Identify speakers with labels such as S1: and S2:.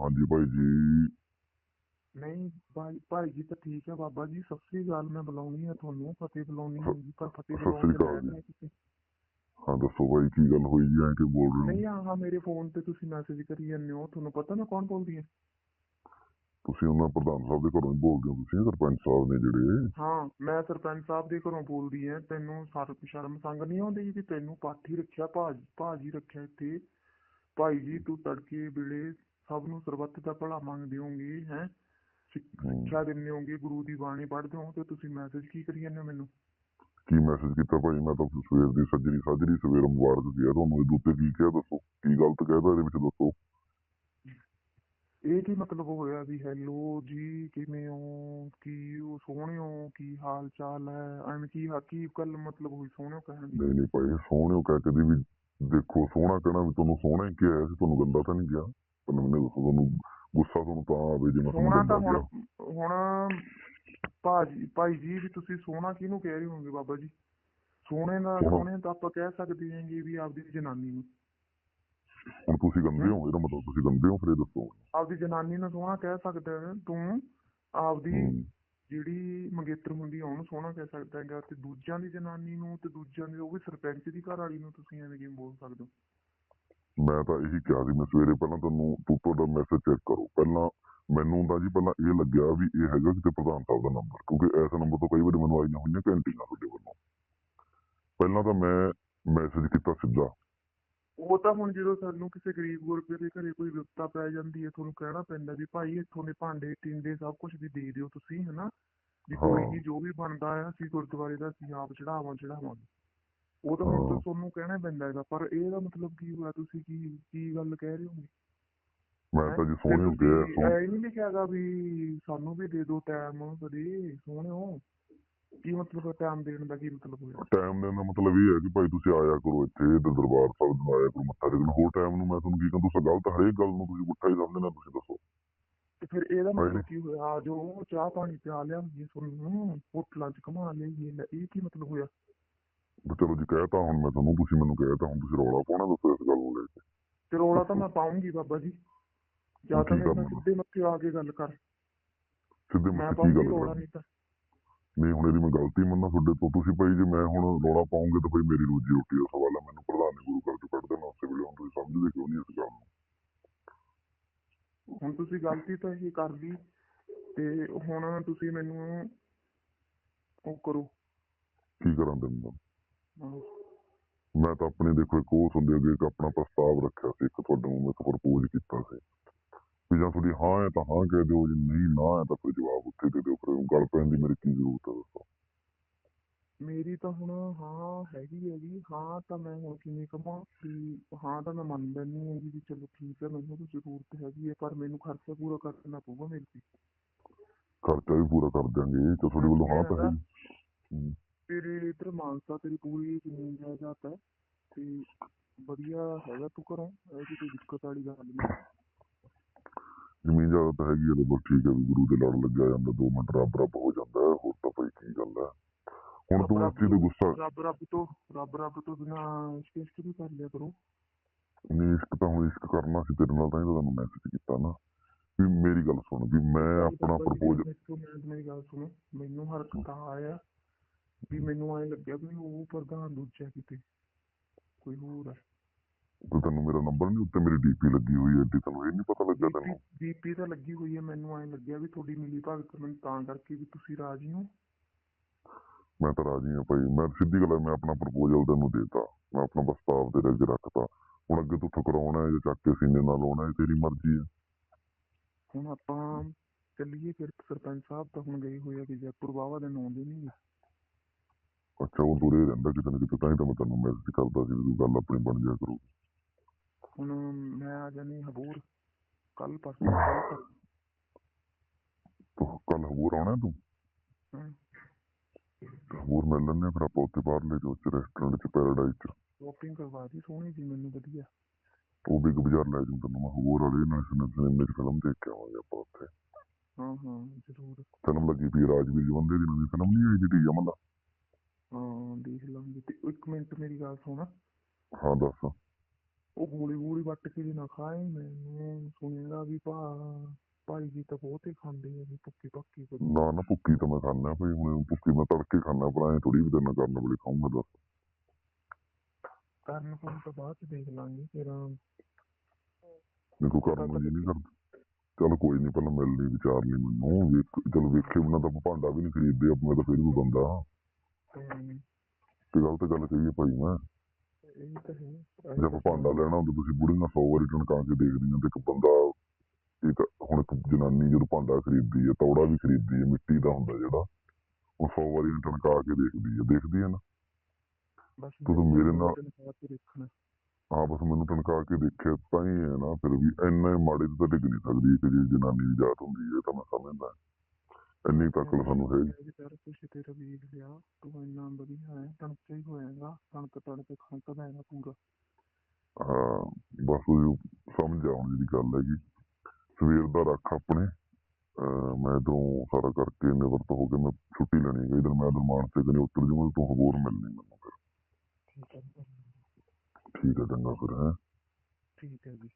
S1: ਹਾਂਜੀ ਭਾਈ ਜੀ।
S2: ਨਹੀਂ ਭਾਈ ਭਾਈ ਜੀ ਤਾਂ ਠੀਕ ਹੈ ਬਾਬਾ ਜੀ ਸਤਿ ਸ੍ਰੀ ਅਕਾਲ ਮੈਂ ਬੁਲਾਉਣੀ ਹੈ ਤੁਹਾਨੂੰ ਫਤਿਹ ਬੁਲਾਉਣੀ ਹੈ ਜੀ ਪਰ ਫਤਿਹ
S1: ਸਤਿ
S2: ਬੁਲਾਉਣ
S1: ਸ੍ਰੀ
S2: ਦੇ
S1: ਅਕਾਲ
S2: ਲਾਇਕ ਨਹੀਂ ਤੁਸੀਂ?
S1: ਹਾਂ ਦੱਸੋ ਭਾਈ ਕੀ ਗੱਲ ਹੋਈ ਜੀ ਐਂ ਕਿ ਬੋਲ ਰਹੇ
S2: ਨਹੀਂ
S1: ਹੋ
S2: ਆਹ ਮੇਰੇ ਫੋਨ ਤੇ ਤੁਸੀਂ ਮੈਸੇਜ ਕਰੀ ਜਾਂਦੇ ਹੋ ਤੁਹਾਨੂੰ ਪਤਾ ਮੈਂ ਕੌਣ ਬੋਲਦੀ ਹਾਂ
S1: ਤੁਸੀਂ ਉਹਨਾਂ ਪ੍ਰਧਾਨ ਸਾਹਿਬ ਦੇ ਘਰੋਂ ਹੀ ਬੋਲਦੇ ਹੋ ਤੁਸੀਂ ਸਰਪੰਚ ਸਾਹਿਬ ਨੇ ਜਿਹੜੇ।
S2: ਹਾਂ ਮੈਂ ਸਰਪੰਚ ਸਾਹਿਬ ਦੇ ਘਰੋਂ ਬੋਲਦੀ ਹਾਂ ਤੈਨੂੰ ਸਰ ਸ਼ਰਮ ਸੰਗ ਨਹੀਂ ਆਉਂਦੀ ਕਿ ਤੈਨੂੰ ਪਾਠੀ ਰੱਖਿਆ ਭਾਜ ਭਾਜੀ ਰੱਖਿਆ ਇੱਥੇ। ਭਾਈ ਜੀ ਤੂੰ ਤੜਕੇ ਵੇਲੇ ਸਭ ਨੂੰ ਸਰਬੱਤ ਦਾ ਭਲਾ ਮੰਗਦੇ ਹੋਗੇ ਹੈ? ਸਿੱਖਿਆ ਦਿੰਦੇ ਹੋਗੇ ਗੁਰੂ ਦੀ ਬਾਣੀ ਪੜ੍ਹਦੇ ਹੋ ਤੇ ਤੁਸੀਂ ਮੈਸੇਜ ਕੀ ਕਰੀ ਜਾਂਦੇ ਹੋ ਮੈਨੂੰ?
S1: ਕੀ ਮੈਸੇਜ ਕੀਤਾ ਭਾਈ ਮੈਂ ਤਾਂ ਸਵੇਰ ਦੀ ਸੱਜਰੀ ਸਾਜਰੀ ਸਵੇਰ ਮੁਬਾਰਕ ਦਿਆ ਤੁਹਾਨੂੰ। ਇਹਦੇ ਉੱਤੇ ਕੀ ਕਿਹਾ ਦੱਸੋ? ਕੀ ਗਲਤ ਕਹਿਦਾ ਇਹਦੇ ਵਿੱਚ ਦੱਸੋ?
S2: ਇਹ ਕੀ ਮਤਲਬ ਹੋਇਆ ਵੀ ਹੈਲੋ ਜੀ ਕਿਵੇਂ ਹੋ? ਕੀ ਹੋ? ਕੀ ਹਾਲ ਚਾਲ ਹੈ? ਐਵੇਂ ਕੀ ਕੀ ਗੱਲ ਮਤਲਬ ਹੋਈ ਸੋਹਣੇ ਕਹਿਣ ਦੀ?
S1: ਨਹੀਂ ਨਹੀਂ ਭਾਈ ਸੋਹਣਿਓ ਕਹਿ ਕਦੀ ਵੀ ਦੇਖੋ ਸੋਹਣਾ ਕਹਿਣਾ ਵੀ ਤੁਹਾਨੂੰ ਸੋਹਣਾ ਹੀ ਕਿਹਾ ਸੀ ਤੁਹਾਨੂੰ ਗੰਦਾ ਤਾਂ ਨਹੀਂ ਗਿਆ ਤੁਹਾਨੂੰ ਮੈਨੂੰ ਦੱਸੋ ਤੁਹਾਨੂੰ ਗੁੱਸਾ ਤੁਹਾਨੂੰ ਤਾਂ ਆਵੇ ਜੇ ਮੈਂ
S2: ਸੋਹਣਾ ਤਾਂ ਹੁਣ ਹੁਣ ਭਾਜੀ ਭਾਈ ਜੀ ਵੀ ਤੁਸੀਂ ਸੋਹਣਾ ਕਿਹਨੂੰ ਕਹਿ ਰਹੇ ਹੋਗੇ ਬਾਬਾ ਜੀ? ਸੋਹਣੇ ਦਾ
S1: ਸੋਹਣਾ।
S2: ਤਾਂ ਆਪਾਂ ਕਹਿ ਸਕਦੇ ਹਾਂਗੇ ਵੀ ਆਪਦੀ ਜਨਾਨੀ ਨੂੰ।
S1: ਹੁਣ ਤੁਸੀਂ ਗੰਦੇ ਹੋ? ਇਹਦਾ ਮਤਲਬ ਤੁਸੀਂ ਗੰਦੇ ਹੋ ਫਿਰ ਦੱਸੋ।
S2: ਆਪਦੀ ਜਨਾਨੀ ਨੂੰ ਸੋਹਣਾ ਕਹਿ ਸਕਦਾ ਹੈ ਤੂੰ ਆਪਦੀ। ਜਿਹੜੀ ਮੰਗੇਤਰ ਹੁੰਦੀ ਆ ਉਹਨੂੰ ਸੋਹਣਾ ਕਹਿ ਸਕਦਾ ਹੈਗਾ ਤੇ ਦੂਜਿਆਂ ਦੀ ਜਨਾਨੀ ਨੂੰ ਤੇ ਦੂਜਿਆਂ ਦੀ ਉਹ ਵੀ ਸਰਪੰਚ ਦੀ ਘਰ ਵਾਲੀ ਨੂੰ ਤੁਸੀਂ ਐਵੇਂ ਕਿਵੇਂ ਬੋਲ ਸਕਦੇ ਹੋ?
S1: ਮੈਂ ਤਾਂ ਇਹੀ ਕਿਹਾ ਸੀ ਮੈਂ ਸਵੇਰੇ ਪਹਿਲਾਂ ਤੁਹਾਨੂੰ ਤੂੰ ਤੁਹਾਡਾ ਮੈਸੇਜ ਚੈੱਕ ਕਰੋ। ਪਹਿਲਾਂ ਮੈਨੂੰ ਤਾਂ ਜੀ ਪਹਿਲਾਂ ਇਹ ਲੱਗਿਆ ਵੀ ਇਹ ਹੈਗਾ ਕਿਤੇ ਪ੍ਰਧਾਨ ਸਾਹਿਬ ਦਾ ਨੰਬਰ ਕਿਉਂਕਿ ਇਸ ਨੰਬਰ ਤੋਂ ਕਈ ਵਾਰੀ ਮੈਨੂੰ ਆਈਆਂ ਹੋਈਆਂ ਘੰਟੀਆਂ ਤੁਹਾਡੇ ਵੱਲੋਂ। ਪਹਿਲਾਂ ਤਾਂ ਮੈਂ ਮੈਸੇਜ ਕੀਤਾ ਸਿੱਧਾ।
S2: ਉਹ ਤਾਂ ਹੁਣ ਜਦੋਂ ਸਾਨੂੰ ਕਿਸੇ ਗਰੀਬ ਗੁਰਬੇ ਦੇ ਘਰੇ ਕੋਈ ਵਿਪਤਾ ਪੈ ਜਾਂਦੀ ਹੈ ਤੁਹਾਨੂੰ ਕਹਿਣਾ ਪੈਂਦਾ ਵੀ ਭਾਈ ਇੱਥੋਂ ਦੇ ਭਾਂਡੇ ਟਿੰਡੇ ਸਭ ਕੁਝ ਵੀ ਦੇ ਦਿਓ ਤੁਸੀਂ ਹਨਾ? ਵੀ ਕੋਈ। ਨਹੀਂ ਜੋ ਵੀ ਬਣਦਾ ਆ ਅਸੀਂ ਗੁਰਦੁਆਰੇ ਦਾ ਅਸੀਂ ਆਪ ਚੜਾਵਾਂ ਚੜਾਵਾਂਗੇ ਉਹ ਤਾਂ ਹੁਣ ਤਾਂ
S1: ਹਾਂ।
S2: ਤੁਹਾਨੂੰ ਕਹਿਣਾ ਪੈਂਦਾ ਹੈਗਾ ਪਰ ਇਹਦਾ ਮਤਲਬ ਕੀ ਹੋਇਆ ਤੁਸੀਂ ਕੀ ਕੀ ਗੱਲ ਕਹਿ ਰਹੇ ਹੋ
S1: ਮੈਂ ਤਾਂ ਜੀ ਸੋਹਣੇ
S2: ਐ ਨਹੀਂ ਲਿਖਿਆਗਾ ਵੀ ਸਾਨੂੰ ਵੀ ਦੇ ਦਿਓ ਟਾਈਮ ਕਦੇ ਸੋਹਣਿਓ। ਕੀ ਮਤਲਬ ਟਾਈਮ ਦੇਣ ਦਾ ਕੀ ਮਤਲਬ ਹੋਇਆ?
S1: ਟਾਈਮ ਦੇਣ ਦਾ ਮਤਲਬ ਇਹ ਹੈ ਕਿ ਭਾਈ ਤੁਸੀਂ ਆਇਆ ਕਰੋ ਇੱਥੇ ਤੇ ਦਰਬਾਰ ਸਾਹਿਬ ਨੂੰ ਆਇਆ ਕਰੋ ਮੱਥਾ ਟੇਕਣ। ਹੋਰ ਟਾਈਮ ਨੂੰ ਮੈਂ ਤੁਹਾਨੂੰ ਕੀ ਕਹਾਂ ਤੁਸੀਂ ਗਲਤ ਹਰੇਕ ਗੱਲ ਨੂੰ ਤੁਸੀਂ ਪੁੱਠਾ ਹੀ ਸਮਝਦੇ ਨਾ ਤੁਸੀਂ ਦੱਸੋ।
S2: ਤੇ ਫਿਰ ਇਹਦਾ। ਮਤਲਬ ਕੀ ਹੋਇਆ? ਜੋ ਚਾਹ ਪਾਣੀ ਪਿਆ ਲਿਆ ਜੀ ਤੁਹਾਨੂੰ ਹੋਟਲਾਂ ਚ ਘੁਮਾ ਲਿਆਈਏ ਲੈ ਇਹ ਕੀ ਮਤਲਬ ਹੋਇਆ?
S1: ਵੀ ਚਲੋ ਜੀ ਕਹਿਤਾ ਹੁਣ ਮੈਂ ਤੁਹਾਨੂੰ ਤੁਸੀਂ ਮੈਨੂੰ ਕਹਿਤਾ ਹੁਣ ਤੁਸੀਂ ਰੌਲਾ ਪਾਉਣਾ ਦੱਸੋ ਇਸ ਗੱਲ ਨੂੰ ਲੈ ਕੇ।
S2: ਤੇ ਰੌਲਾ ਤਾਂ ਮੈਂ ਪਾਉਂਗੀ ਬਾਬਾ ਜੀ। ਜਾਂ ਤਾਂ ਮੇਰੇ ਨਾਲ? ਸਿੱਧੇ ਮੱਥੇ ਆ ਕੇ ਗੱਲ ਕਰ।
S1: ਸਿੱਧੇ
S2: ਮੈਂ
S1: ਮੁੱਖ ਕੀ ਗੱਲ ਕਰਨੀ?
S2: ਨਹੀਂ
S1: ਹੁਣ ਇਹਦੀ ਮੈਂ ਗਲਤੀ ਮੰਨਾਂ ਤੁਹਾਡੇ ਤੋਂ। ਤੁਸੀਂ ਭਾਈ ਜੇ ਮੈਂ ਹੁਣ ਰੌਲਾ ਪਾਉਂਗੇ ਤਾਂ ਭਾਈ ਮੇਰੀ ਰੋਜੀ ਰੋਟੀ ਦਾ ਸਵਾਲ ਹੈ। ਮੈਨੂੰ ਪ੍ਰਧਾਨ ਨੇ ਗੁਰੂ ਘਰ ਚੋਂ ਕੱਢ ਦੇਣਾ ਉਸੇ ਵੇਲੇ। ਹੁਣ ਤੁਸੀਂ ਸਮਝਦੇ ਕਿਉਂ ਨਹੀਂ ਇਸ ਗੱਲ ਨੂੰ?
S2: ਹੁਣ ਤੁਸੀਂ ਗਲਤੀ ਤਾਂ ਇਹ ਕਰ ਲਈ ਤੇ ਹੁਣ ਤੁਸੀਂ ਮੈਨੂੰ ਉਹ ਕਰੋ।
S1: ਕੀ ਕਰਾਂ ਤੈਨੂੰ। ਮੈਂ ਤਾਂ ਆਪਣੇ ਦੇਖੋ ਇੱਕ ਉਹ ਹੁੰਦੇ ਅੱਗੇ ਇੱਕ ਆਪਣਾ ਪ੍ਰਸਤਾਵ ਰੱਖਿਆ ਸੀ ਇੱਕ ਤੁਹਾਡੇ ਨੂੰ ਮੈਂ ਇੱਕ ਪ੍ਰਪੋਜ਼ ਕੀਤਾ ਸੀ। ਵੀ ਜਾਂ ਤੁਹਾਡੀ ਹਾਂ ਹੈ ਤਾਂ ਹਾਂ ਕਹਿ ਦਿਓ ਜੇ ਨਹੀਂ ਨਾ ਹੈ ਤਾਂ ਫਿਰ ਜਵਾਬ ਉੱਥੇ ਦੇ ਦਿਓ ਫਿਰ ਗੱਲ ਪੈਣ ਦੀ ਮੇਰੀ ਕੀ ਜ਼ਰੂਰਤ ਹੈ ਦੱਸੋ?
S2: ਮੇਰੀ ਤਾਂ ਹੁਣ ਹਾਂ ਹੈਗੀ ਹੈਗੀ ਹਾਂ ਤਾਂ ਮੈਂ ਹੁਣ ਕਿਵੇਂ ਕਹਾਂ ਵੀ ਹਾਂ ਤਾਂ ਮੈਂ ਮੰਨ ਲੈਂਦੀ ਹਾਂ ਜੀ ਵੀ ਚਲੋ ਠੀਕ ਹੈ ਮੈਨੂੰ ਤਾਂ ਜ਼ਰੂਰਤ ਹੈਗੀ ਹੈ ਪਰ ਮੈਨੂੰ ਖਰਚਾ ਪੂਰਾ ਕਰਨਾ ਪਊਗਾ ਮੇਰੇ ਤੇ।
S1: ਖਰਚਾ ਵੀ ਪੂਰਾ ਕਰ ਦਿਆਂਗੇ ਤੇ ਤੁਹਾਡੇ ਵੱਲੋਂ ਹਾਂ ਤਾਂ ਹੈ।
S2: ਤੇਰੇ ਇਧਰ ਮਾਨਸਾ ਤੇਰੀ ਪੂਰੀ ਜ਼ਮੀਨ ਜਾਇਦਾਦ ਹੈ ਤੇ ਵਧੀਆ ਹੈਗਾ ਤੂੰ ਘਰੋਂ? ਇਹ ਕੋਈ ਦਿੱਕਤ ਵਾਲੀ ਗੱਲ ਨਹੀਂ
S1: ਜ਼ਮੀਨ ਜ਼ਿਆਦਾ ਤਾਂ ਹੈਗੀ ਹੈ ਬਸ ਠੀਕ ਹੈ ਵੀ ਗੁਰੂ ਦੇ ਲੜ ਲੱਗਿਆ ਜਾਂਦਾ ਦੋ ਮਿੰਟ ਰੱਬ ਰੱਬ ਹੋ ਜਾਂਦਾ ਹੈ ਹੋਰ ਤਾਂ ਭਾਈ ਕੀ ਗੱਲ ਹੈ। ਹੁਣ ਤੂੰ ਇਸ ਚੀਜ਼ ਦਾ ਗੁੱਸਾ
S2: ਰੱਬ ਰੱਬ ਤੋਂ ਰੱਬ ਰੱਬ ਤੋਂ ਬਿਨਾ ਇਸ਼ਕ ਵੀ ਕਰ ਲਿਆ ਕਰੋ।
S1: ਨਹੀਂ ਇਸ਼ਕ ਤਾਂ ਹੁਣ ਇਸ਼ਕ ਕਰਨਾ ਸੀ ਤੇਰੇ ਨਾਲ ਤਾਂ ਹੀ ਤੁਹਾਨੂੰ ਮੈਸੇਜ ਕੀਤਾ ਨਾ। ਵੀ ਮੇਰੀ ਗੱਲ ਸੁਣ ਵੀ ਮੈਂ ਆਪਣਾ ਪ੍ਰਪੋਜ਼
S2: ਮੈਥੋਂ ਮੈਂ ਮੇਰੀ ਗੱਲ ਸੁਣੋ। ਮੈਨੂੰ ਹਰਕਤ ਤਾਂ ਆਇਆ। ਵੀ ਮੈਨੂੰ ਐ ਲੱਗਿਆ ਵੀ ਉਹ ਪ੍ਰਧਾਨ ਦੂਜਾ ਕਿਤੇ। ਕੋਈ ਹੋਰ ਹੈ
S1: ਤੇ ਤੈਨੂੰ ਮੇਰਾ ਨੰਬਰ ਨਹੀਂ ਉੱਤੇ ਮੇਰੀ ਡੀਪੀ ਲੱਗੀ ਹੋਈ ਹੈ ਤੇ ਤੈਨੂੰ ਇਹ ਨਹੀਂ ਪਤਾ ਲੱਗਿਆ ਤੈਨੂੰ।
S2: ਬੀਪੀ ਤਾਂ ਲੱਗੀ ਹੋਈ ਹੈ ਮੈਨੂੰ ਐ ਲੱਗਿਆ ਵੀ ਤੁਹਾਡੀ ਮਿਲੀ ਭਗਤ ਮੈਨੂੰ ਤਾਂ ਕਰਕੇ ਵੀ ਤੁਸੀਂ ਰਾਜੀ ਹੋ।
S1: ਮੈਂ ਤਾਂ ਰਾਜੀ ਹਾਂ ਭਾਈ ਮੈਂ ਸਿੱਧੀ ਗੱਲ ਹੈ ਮੈਂ ਆਪਣਾ ਪ੍ਰਪੋਜ਼ਲ ਤੈਨੂੰ ਦੇਤਾ। ਮੈਂ ਆਪਣਾ ਪ੍ਰਸਤਾਵ ਤੇਰੇ ਅੱਗੇ ਰੱਖਤਾ। ਹੁਣ ਅੱਗੇ ਤੂੰ ਠੁਕਰਾਉਣਾ ਹੈ ਜਾਂ ਚੱਕ ਕੇ ਸੀਨੇ ਨਾਲ ਲਾਉਣਾ ਹੈ ਤੇਰੀ ਮਰਜ਼ੀ ਹੈ।
S2: ਹੁਣ ਆਪਾਂ ਚੱਲੀਏ ਫਿਰ ਸਰਪੰਚ ਸਾਹਿਬ ਤਾਂ ਹੁਣ ਗਏ ਹੋਏ ਆ ਕਿ ਜੈਪੁਰ ਵਾਵਾ ਦਿਨ ਆਉਂਦੇ ਨਹੀਂ
S1: ਅੱਛਾ ਉਹ ਦੂਰੇ ਰਹਿੰਦਾ ਕਿਤੇ ਨਾ ਕਿਤੇ ਤਾਂ ਹੀ ਤਾਂ ਮੈਂ ਤੈਨੂੰ ਮੈਸੇਜ ਕਰਦਾ ਸੀ ਵੀ ਗੱਲ ਆਪਣੀ ਬਣ ਜਾ ਕਰੂ।
S2: ਹੁਣ ਮੈਂ ਆ ਜਾਣੀ ਹਬੂਰ। ਕੱਲ ਪਰਸੋਂ ਕੱਲ
S1: ਤੂੰ ਕੱਲ ਹੋਰ ਆਉਣਾ ਤੂੰ?
S2: ਹਾਂ।
S1: ਹੋਰ ਮਿਲ ਹਾਂ ਫਿਰ ਆਪਾਂ ਉੱਥੇ ਬਾਹਰਲੇ ਜੋ ਚ ਰੈਸਟੋਰੈਂਟ ਚ ਪੈਰਾਡਾਈਜ਼ ਚ।
S2: ਸ਼ੋਪਿੰਗ ਕਰਵਾ ਦੀ ਸੋਹਣੀ ਜੀ ਮੈਨੂੰ ਵਧੀਆ।
S1: ਉਹ ਬਿਗ ਬਾਜ਼ਾਰ ਲੈ ਜੂ ਤੈਨੂੰ ਮੈਂ ਹੋਰ ਵਾਲੇ ਨੈਸ਼ਨਲ ਸਿਨੇਮੇ ਚ ਫਿਲਮ ਦੇਖ ਕੇ ਆਵਾਂਗੇ ਆਪਾਂ ਉੱਥੇ।
S2: ਹਾਂ ਹਾਂ ਜ਼ਰੂਰ।
S1: ਫਿਲਮ ਲੱਗੀ ਪਈ ਰਾਜਵੀਰ ਜਵੰਦੇ ਦੀ ਨਵੀਂ ਫਿਲਮ ਨਹੀਂ ਆਈ ਜਿਹੜੀ ਅਮਨ ਦਾ
S2: ਹਾਂ ਦੇਖ ਲਾਂਗੇ ਤੇ ਇੱਕ ਮਿੰਟ ਮੇਰੀ ਗੱਲ ਸੁਣ।
S1: ਹਾਂ ਦੱਸ।
S2: ਉਹ ਗੋਲੀ ਗੋਲੀ ਵੱਟ ਕੇ ਵੀ ਨਾ ਖਾਏ ਮੈਨੂੰ ਸੁਣੇਗਾ ਵੀ ਭਾ ਭਾਈ ਜੀ ਤਾਂ ਬਹੁਤੇ ਖਾਂਦੇ ਆ ਵੀ ਭੁੱਕੀ ਭੱਕੀ
S1: ਨਾ ਨਾ ਭੁੱਕੀ ਤਾਂ ਮੈਂ ਖਾਣਾ ਭਾਈ ਹੁਣ ਭੁੱਕੀ ਮੈਂ ਤੜਕੇ ਖਾਣਾ ਪਰ ਐ ਥੋੜੀ ਵੀ ਦਿਨ ਕਰਨ ਵੇਲੇ ਖਾਊਂਗਾ ਦੱਸ।
S2: ਕਰਨ ਕੁਰਨ ਤੋਂ ਬਾਅਦ ਚ ਦੇਖ ਲਾਂਗੇ ਫਿਰ
S1: ਦੇਖੋ ਕਰਨ ਨੂੰ ਜੀ ਨਹੀਂ ਕਰਦਾ। ਚਲ ਕੋਈ ਨਹੀਂ ਪਹਿਲਾਂ ਮਿਲ ਲਈ ਵਿਚਾਰ ਲਈ ਮੈਨੂੰ। ਚਲ ਵੇਖੇ ਬਿਨਾਂ ਤਾਂ ਭਾਂਡਾ ਵੀ ਨਹੀਂ ਖਰੀਦਦੇ ਆਪਾਂ ਤਾਂ ਫਿਰ ਵੀ ਬੰਦਾ।
S2: ਤੇ
S1: ਗਲਤ ਗੱਲ ਕਹੀਏ ਭਾਈ ਮੈਂ।
S2: ਇਹ ਤਾਂ ਹੈ।
S1: ਜੇ ਆਪਾਂ ਭਾਂਡਾ ਲੈਣਾ ਹੁੰਦਾ ਤੁਸੀਂ ਬੁੜੀਆਂ 100 ਵਾਰੀ ਟਣਕਾ ਕੇ ਦੇਖਦੀਆਂ ਤੇ ਇੱਕ ਬੰਦਾ ਇੱਕ ਹੁਣ ਇੱਕ ਜਨਾਨੀ ਜਦੋਂ ਭਾਂਡਾ ਖਰੀਦਦੀ ਹੈ ਤੌੜਾ ਵੀ ਖਰੀਦਦੀ ਹੈ ਮਿੱਟੀ ਦਾ ਹੁੰਦਾ ਜਿਹੜਾ ਉਹ 100 ਵਾਰੀ ਟਣਕਾ ਕੇ ਦੇਖਦੀ ਹੈ। ਦੇਖਦੀ ਹੈ ਨਾ?
S2: ਬਸ
S1: ਤੂੰ ਮੇਰੇ ਨਾਲ- ਹਾਂ ਬਸ ਮੈਨੂੰ ਟਣਕਾ ਕੇ ਦੇਖਿਆ ਤਾਂ ਹੀ ਹੈ ਨਾ ਫਿਰ ਵੀ ਇੰਨੇ ਮਾੜੇ ਤੇ ਤਾਂ ਡਿੱਗ ਨਹੀਂ ਸਕਦੀ ਕਿ ਜੇ ਜਨਾਨੀ ਦੀ ਜਾਤ ਹੁੰਦੀ ਹੈ ਤਾਂ ਮੈਂ ਸਮਝਦਾ। ਇੰਨੀ ਤੱਕਲ ਸਾਨੂੰ ਹੈ
S2: ਯਾਰ ਕੁਛ ਤੇਰਾ ਵੇਖ ਲਿਆ ਤੂੰ ਇੰਨਾ ਵਧੀਆ ਹੈ ਤਣਕੇ ਹੀ ਹੋਏਗਾ ਕਣਕ ਤੜਕੇ ਖੰਕਦਾ ਹੈਗਾ ਪੂਰਾ।
S1: ਹਾਂ ਬਸ ਉਹ ਸਮਝ ਆਉਣ ਦੀ ਗੱਲ ਹੈਗੀ। ਸਵੇਰ ਦਾ ਰੱਖ ਆਪਣੇ ਮੈਂ ਤੋਂ ਸਾਰਾ ਕਰਕੇ ਨਿਵਰਤ ਹੋ ਕੇ ਮੈਂ ਛੁੱਟੀ ਲੈਣੀ ਹੈ ਇਧਰ ਮੈਂ ਇਧਰ ਮਾਨਸੇ ਕਨੇ ਉੱਤਰ ਜੂਗਾ ਤੂੰ ਹੋਰ ਮਿਲਣੀ ਮੈਨੂੰ ਫਿਰ।
S2: ਠੀਕ ਹੈ
S1: ਠੀਕ ਹੈ ਚੰਗਾ ਫਿਰ ਹੈ।
S2: ਠੀਕ ਹੈ ਜੀ।